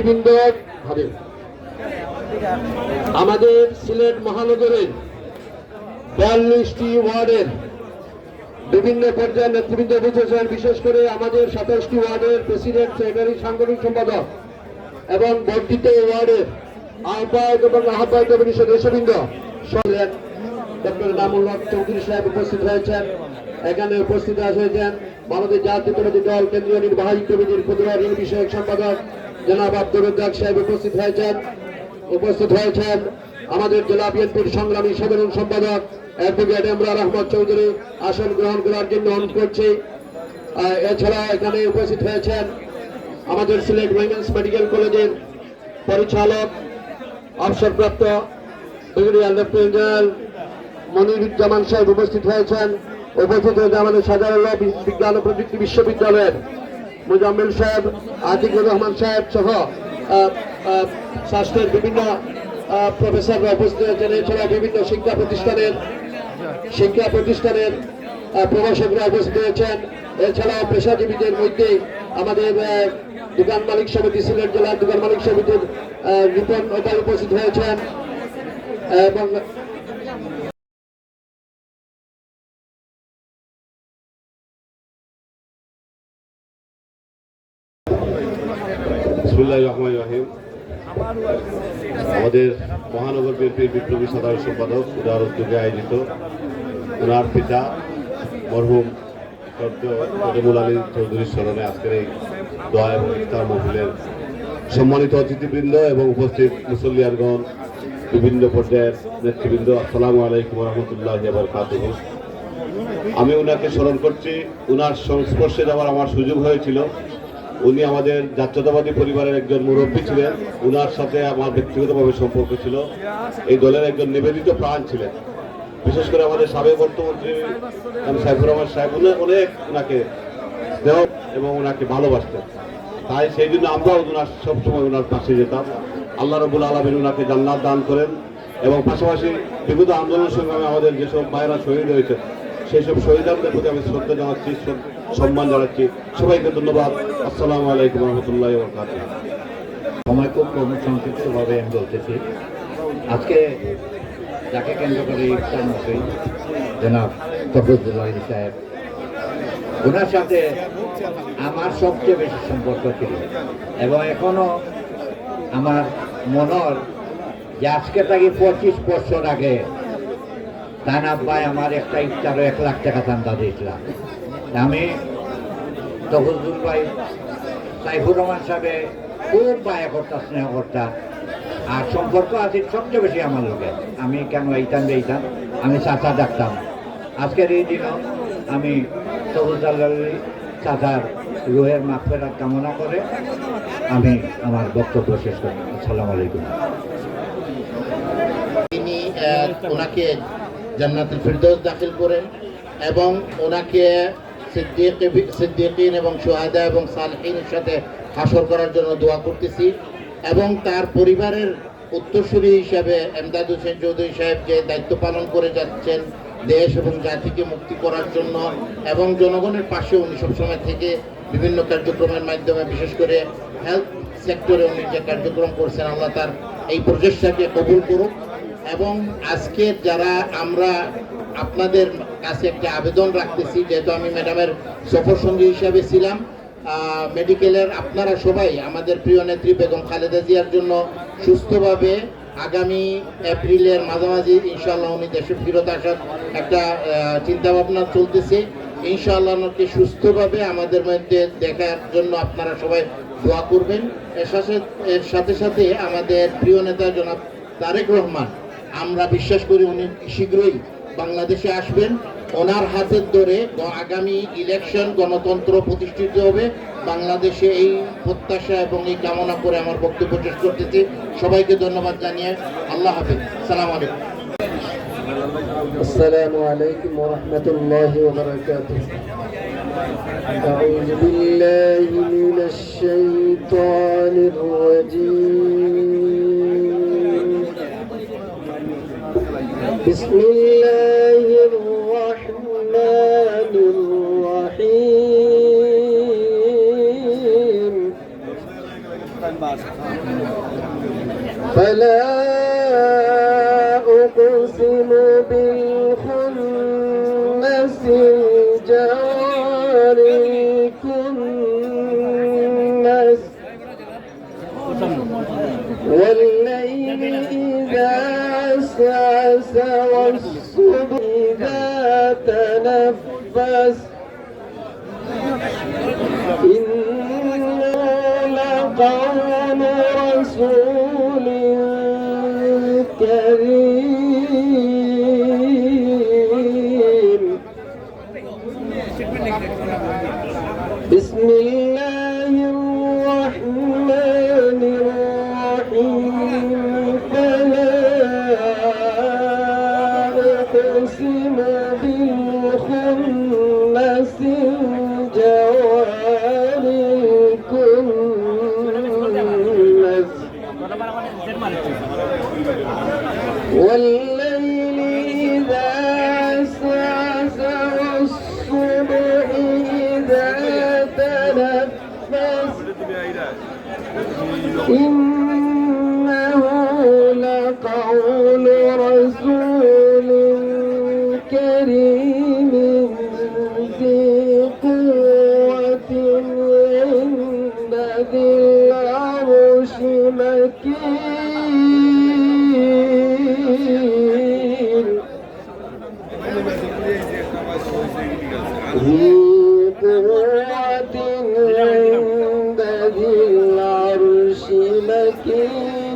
নেতৃবৃন্দ হবে আমাদের সিলেট মহানগরের বিয়াল্লিশটি ওয়ার্ডের বিভিন্ন পর্যায়ের নেতৃবৃন্দ বুঝেছেন বিশেষ করে আমাদের সাতাশটি ওয়ার্ডের প্রেসিডেন্ট, সেক্রেটারি, সাংগঠনিক সম্পাদক এবং বর্ধিত ওয়ার্ডের আহ্বায়ক এবং আহ্বায়ক এবং সদস্যবৃন্দ সরলেন ডক্টর নামুল্লাহ চৌধুরী সাহেব উপস্থিত হয়েছেন এখানে উপস্থিত হয়েছেন বাংলাদেশ জাতীয়তাবাদী দল, কেন্দ্রীয় নির্বাহী কমিটির ক্ষুদ্র ঋণ বিষয়ক সম্পাদক জনাব আব্দুর রাজ্জাক সাহেব উপস্থিত হয়েছেন। উপস্থিত হয়েছেন আমাদের জেলা বিএনপির সংগ্রামী সাধারণ সম্পাদক অ্যাডভোকেট ইমরান আহমদ চৌধুরী। আসন গ্রহণ করার জন্য অনুরোধ করছি। এছাড়া এখানে উপস্থিত হয়েছেন আমাদের সিলেট উইমেন্স মেডিকেল কলেজের পরিচালক, অবসরপ্রাপ্ত ব্রিগেডিয়ার লেফটেন্যান্ট জেনারেল মনিরুজ্জামান সাহেব উপস্থিত হয়েছেন। উপস্থিত হয়েছে আমাদের সাধারণ বিজ্ঞান ও প্রযুক্তি বিশ্ববিদ্যালয়ের মুজাম্মিল সাহেব, আতিকুর রহমান সাহেব সহ স্বাস্থ্যের বিভিন্ন প্রফেসররা উপস্থিত হয়েছেন এছাড়া বিভিন্ন শিক্ষা প্রতিষ্ঠানের শিক্ষা প্রতিষ্ঠানের প্রভাষকরা উপস্থিত হয়েছেন এছাড়াও পেশাজীবীদের মধ্যে আমাদের দোকান মালিক সমিতি, সিলেট জেলার দোকান মালিক সমিতির রিপন উপস্থিত হয়েছেন। এবং বিসমুল্লাহ রহমান রহিম। আমাদের মহানগর বিএনপির বিপ্লবী সাধারণ সম্পাদক উদার উদ্যোগে আয়োজিত ওনার পিতা মরহুম কদমুল আলী চৌধুরীর স্মরণে আজকের এই দোয়া এবং ইফতার মহফিলের সম্মানিত অতিথিবৃন্দ এবং উপস্থিত মুসল্লিয়ানগণ বিভিন্ন পর্যায়ের নেতৃবৃন্দ, আসসালামু আলাইকুম রহমতুল্লাহ বরকাতুহ আমি ওনাকে স্মরণ করছি ওনার সংস্পর্শে যাওয়ার আমার সুযোগ হয়েছিল। উনি আমাদের জাতীয়তাবাদী পরিবারের একজন মুরব্বী ছিলেন। উনার সাথে আমার ব্যক্তিগতভাবে সম্পর্ক ছিল। এই দলের একজন নিবেদিত প্রাণ ছিলেন। বিশেষ করে আমাদের সাবেক অর্থমন্ত্রী সাইফুর রহমান সাহেব অনেক ওনাকে স্নেহ এবং ওনাকে ভালোবাসতেন। তাই সেই জন্য আমরাও ওনার সবসময় ওনার পাশে যেতাম। আল্লাহ রবুল আলমিন ওনাকে জান্নাত দান করেন এবং পাশাপাশি বিগত আন্দোলন সংগ্রামে আমাদের যেসব মায়েরা শহীদ হয়েছে সেই সব শহীদদের প্রতি আমি শ্রদ্ধা জানাচ্ছি। সম্মান জানাচ্ছি। সবাইকে ধন্যবাদ। আসসালামু আলাইকুম রহমতুল্লাহ বরকাত সময় খুব কম সংক্ষিপ্তভাবে আমি বলতেছি। আজকে যাকে কেন্দ্র করে ইফতার মহফিল জনাব তফরুদ্দুল্লাহ সাহেব। ওনার সাথে আমার সবচেয়ে বেশি সম্পর্ক ছিল এবং এখনও আমার মনর যে আজকে থেকে পঁচিশ বছর আগে তার আব্বাই আমার একটা ইফতারও এক লাখ টাকা চান্দা দিয়েছিলাম আমি তফরুদ্দুল ভাই, সাইফুর রহমান সাহেবে খুব মায়া করতা, স্নেহ করতা। আর সম্পর্ক আছে সবচেয়ে বেশি আমার লোকে। আমি কেন এইতাম এইতাম? আমি চাচা ডাকতাম। আজকের এই দিনও আমি আল্লাহী চাচার রুহের মাফেরাত কামনা করে আমি আমার বক্তব্য শেষ করি। আসসালামু আলাইকুম। তিনি ওনাকে জান্নাতুল ফিরদৌস দাখিল করেন এবং ওনাকে সিদ্দিকিন এবং সোহাদা এবং সালহিনের সাথে হাসর করার জন্য দোয়া করতেছি। এবং তার পরিবারের উত্তরসূরি হিসাবে এমদাদ হোসেন চৌধুরী সাহেব যে দায়িত্ব পালন করে যাচ্ছেন দেশ এবং জাতিকে মুক্তি করার জন্য এবং জনগণের পাশে উনি সবসময় থেকে বিভিন্ন কার্যক্রমের মাধ্যমে, বিশেষ করে হেলথ সেক্টরে উনি যে কার্যক্রম করছেন, আমরা তার এই প্রচেষ্টাকে কবুল করুক। এবং আজকে যারা আমরা আপনাদের কাছে একটি আবেদন রাখতেছি, যেহেতু আমি ম্যাডামের সফর সঙ্গী হিসাবে ছিলাম। মেডিকেলের আপনারা সবাই, আমাদের প্রিয় নেত্রী বেগম খালেদা জিয়ার জন্য সুস্থভাবে আগামী এপ্রিলের মাঝামাঝি, ইনশাআল্লাহ উনি দেশে ফিরত আসার একটা চিন্তাভাবনা চলতেছে। ইনশাআল্লাহ ওনাকে সুস্থভাবে আমাদের মধ্যে দেখার জন্য আপনারা সবাই দোয়া করবেন। এর সাথে এর সাথে সাথে আমাদের প্রিয় নেতা জনাব তারেক রহমান, আমরা বিশ্বাস করি উনি শীঘ্রই বাংলাদেশে আসবেন ওনার হাতের ধরে গ- আগামী ইলেকশন গণতন্ত্র প্রতিষ্ঠিত হবে বাংলাদেশে এই প্রত্যাশা এবং এই কামনা করে আমার বক্তব্য শেষ করতেছি সবাইকে ধন্যবাদ জানিয়ে আল্লাহ হাফিজ সালাম আলাইকুম السلام عليكم ورحمة الله وبركاته أعوذ بالله من الشيطان الرجيم بسم الله الرحمن الرحيم. فلا قوة عند ذي العرش مكين ذي قوة عند ذي العرش مكين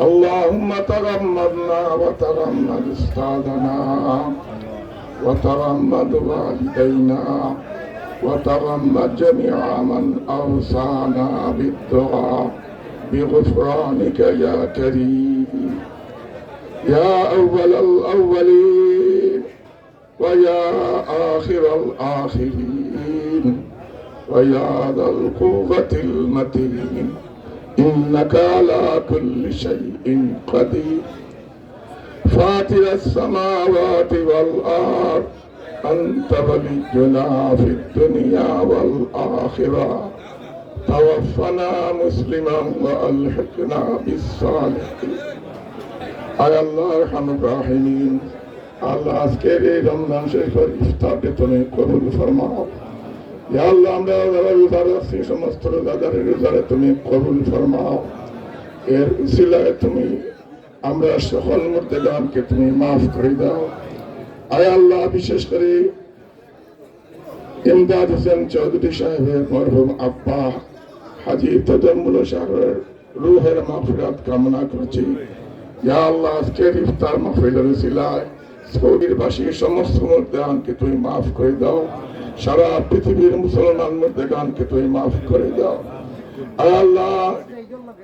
اللهم تغمدنا وتغمد أستاذنا وتغمد والدينا وتغمد جميع من أوصانا بالدعاء بغفرانك يا كريم يا أول الأولين ويا آخر الآخرين ويا ذا القوة المتين. إنك على كل شيء قدير فاطر السماوات والأرض أنت ولينا في الدنيا والآخرة توفنا مسلما وألحقنا بالصالحين আয় আল্লাহ রহমান রাহিমিন আল্লাহ আজকের এই রমজান শরীফের ইফতারকে তুমি কবুল ফরমাও ইয়া সমস্ত বিশেষ করে ইমদাদ হোসেন চৌধুরী সাহেবের আব্বা, হাজি সাহেবের রুহের মাফিরাত কামনা করছি। আজকের ইফতার সৌদির সমস্ত তুমি মাফ করে দাও। সারা পৃথিবীর মুসলমান মুর্দেগানকে তুমি মাফ করে দাও। আল্লাহ,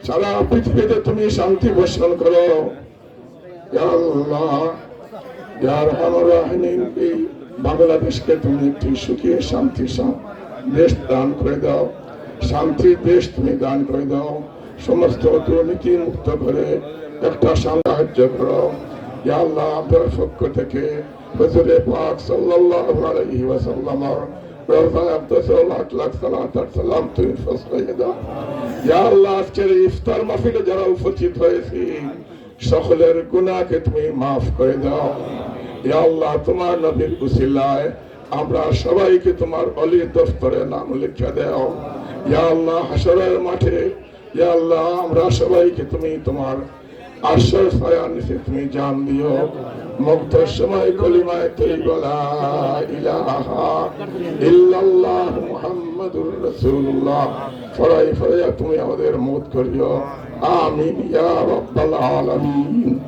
সারা পৃথিবীতে তুমি শান্তি বর্ষণ করো। আল্লাহ বাংলাদেশকে তুমি একটি সুখী, শান্তি দেশ দান করে দাও। শান্তির দেশ তুমি দান করে দাও। সমস্ত দুর্নীতি মুক্ত করে একটা সাম্রাজ্য করো আজকের ইফতার মাহফিলে যারা উপস্থিত হয়েছি, সকলের গুনাহকে তুমি মাফ করে দাও। ইয়া আল্লাহ, তোমার নবীর উসিলায় আমরা সবাইকে তোমার অলির দফতরে নাম লিখে দাও। ইয়া আল্লাহ হাসরের মাঠে, ইয়া আল্লাহ, আমরা সবাইকে তুমি তোমার আশ্রয় ছায়ার তুমি জান দিও। মুক্ত সময় কলিমায় তুই গলা, ইলাহা ইল্লাল্লাহ মুহাম্মাদুর রাসূলুল্লাহ। ফরাই ফরাইয়া তুমি আমাদের মত করিও। আমিন ইয়া রাব্বাল আলামিন।